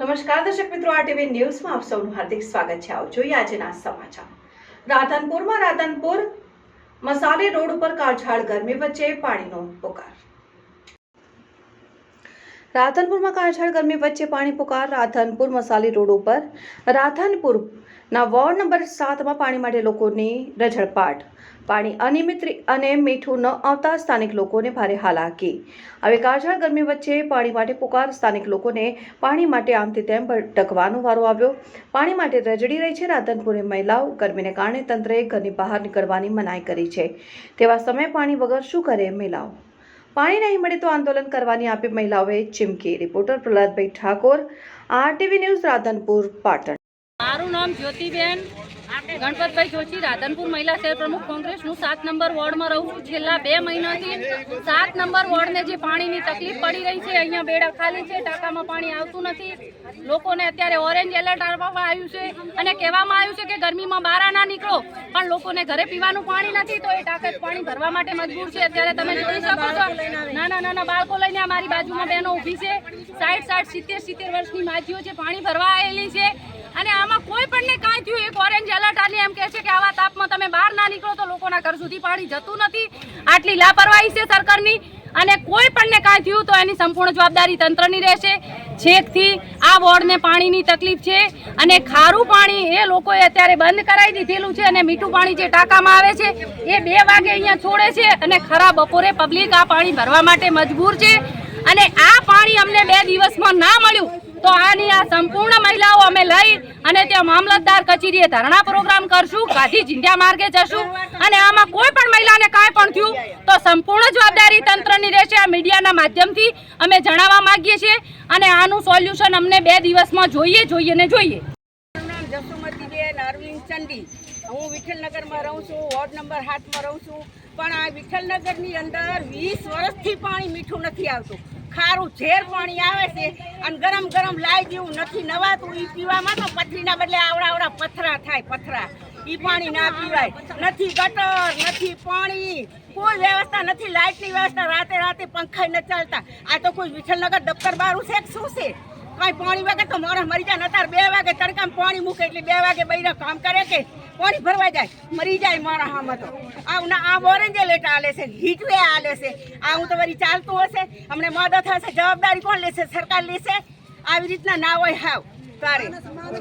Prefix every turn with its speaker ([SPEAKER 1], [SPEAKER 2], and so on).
[SPEAKER 1] નમસ્કાર દર્શક મિત્રો, આ ટીવી ન્યૂઝમાં આપ સૌનું હાર્દિક સ્વાગત છે. આવો જોઈએ આજના સમાચાર. રાધનપુરમાં રાધનપુર મસાલે રોડ ઉપર કાળઝાળ ગરમી વચ્ચે પાણીનો પુકાર. રાધનપુરમાં કાળઝાળ ગરમી વચ્ચે પાણી પુકાર રાધનપુર મસાલી રોડ ઉપર. રાધનપુરના વોર્ડ નંબર સાતમાં પાણી માટે લોકોની રઝળપાટ. પાણી અનિયમિત અને મીઠું ન આવતા સ્થાનિક લોકોને ભારે હાલાકી. હવે કાળઝાળ ગરમી વચ્ચે પાણી માટે પુકાર સ્થાનિક લોકોને પાણી માટે આમથી તેમ ભટકવાનો વારો આવ્યો. પાણી માટે રજડી રહી છે રાધનપુરની મહિલાઓ. ગરમીને કારણે તંત્રએ ઘરની બહાર નીકળવાની મનાઈ કરી છે. તેવા સમયે પાણી વગર શું કરે મહિલાઓ? પાણી નહીં મળે તો આંદોલન કરવાની આપી મહિલાઓએ ચીમકી. Reporter Prahladbhai Thakor, RTV news Radhanpur, Patan.
[SPEAKER 2] મારું નામ જ્યોતિબેન ગણપતભાઈ જોશી, રાધનપુર મહિલા શહેર પ્રમુખ કોંગ્રેસનું સાત નંબર વોર્ડમાં રહું છું. છેલ્લા બે મહિનાથી સાત નંબર વોર્ડને જે પાણીની તકલીફ પડી રહી છે, અહીંયા બેડા ખાલી છે, ટાંકામાં પાણી આવતું નથી. લોકોને અત્યારે ઓરેન્જ એલર્ટ આપવામાં આવ્યું છે અને કહેવામાં આવ્યું છે કે ગરમીમાં બહાર ના નીકળો, પણ લોકોને ઘરે પીવાનું પાણી નથી, તો એ ટાંકે પાણી ભરવા માટે મજબૂર છે. અત્યારે તમે જોઈ શકો છો, નાના નાના બાળકો લઈને અમારી બાજુમાં બહેનો ઊભી છે. સાઠ સાઠ સિત્તેર સિત્તેર વર્ષની માજીઓ છે, પાણી ભરવા આવેલી છે. અને આમાં કોઈ પણ ને કાંઈ થયું એક ઓરેન્જ એલર્ટ આલી એમ છે કે આવા તાપમાં તમે બહાર ના નીકળો તો લોકોના ઘર સુધી પાણી જતું નથી. આટલી લાપરવાહી છે સરકારની અને કોઈ પણ ને કાંઈ થયું તો એની સંપૂર્ણ જવાબદારી તંત્રની રહેશે. છેકથી આ વોર્ડને પાણીની તકલીફ છે અને ખારું પાણી એ લોકોએ અત્યારે બંધ કરાવી દીધેલું છે અને મીઠું પાણી જે ટાંકામાં આવે છે એ બે વાગે અહીંયા છોડે છે અને ખરા બપોરે પબ્લિક આ પાણી ભરવા માટે મજબૂર છે. અને આ પાણી અમને બે દિવસમાં ના મળ્યું તો આની આ સંપૂર્ણ મહિલાઓ અમે લઈ અને ત્યાં મામલતદાર કચેરીએ ધરણા પ્રોગ્રામ કરશું, ગાંધી ચિંધ્યા માર્ગે જશું અને આમાં કોઈ પણ મહિલાને કાંઈ પણ થયું તો સંપૂર્ણ જવાબદારી તંત્રની રહેશે આ મીડિયાના માધ્યમથી. અમે જણાવવા માંગીએ છીએ અને આનું સોલ્યુશન અમને બે દિવસમાં જોઈએ જોઈએ ને જોઈએ.
[SPEAKER 3] જસુમતીબેન અરવિંદ ચંડી હું વિઠ્ઠલનગરમાં રહું છું, વોર્ડ નંબર સાતમાં રહું છું. પણ આ વિઠ્ઠલનગરની અંદર વીસ વર્ષથી પાણી મીઠું નથી આવતું. ખારું ઝેર પાણી આવે છે અને ગરમ ગરમ લાઈ જેવું નથી નવાતું. એ પીવામાં તો પથરીના બદલે આવડા આવડા પથરા થાય, પથરા. એ પાણી ના પીવાય. નથી ગટર, નથી પાણી. કોઈ વ્યવસ્થા નથી. લાઇટની વ્યવસ્થા રાતે રાતે પંખા ન ચાલતા. આ તો કોઈ વિઠ્ઠલનગર દફતર બારું છે શું છે? કાંઈ પાણી વાગે તો માણસ મરી જાય નતાર બે વાગે તડકામાં પાણી મૂકે એટલે બે વાગે બૈરા કામ કરે કે પાણી ભરવા જાય. મરી જાય માણસ આમાં તો. આ ના આ ઓરેન્જ લેટ આલે છે, હીટવે આલે છે. આ હું તો વળી ચાલતું હશે. અમને મદદ થશે જવાબદારી કોણ લેશે? સરકાર લેશે. આવી રીતના ના હોય હાવ. તારે.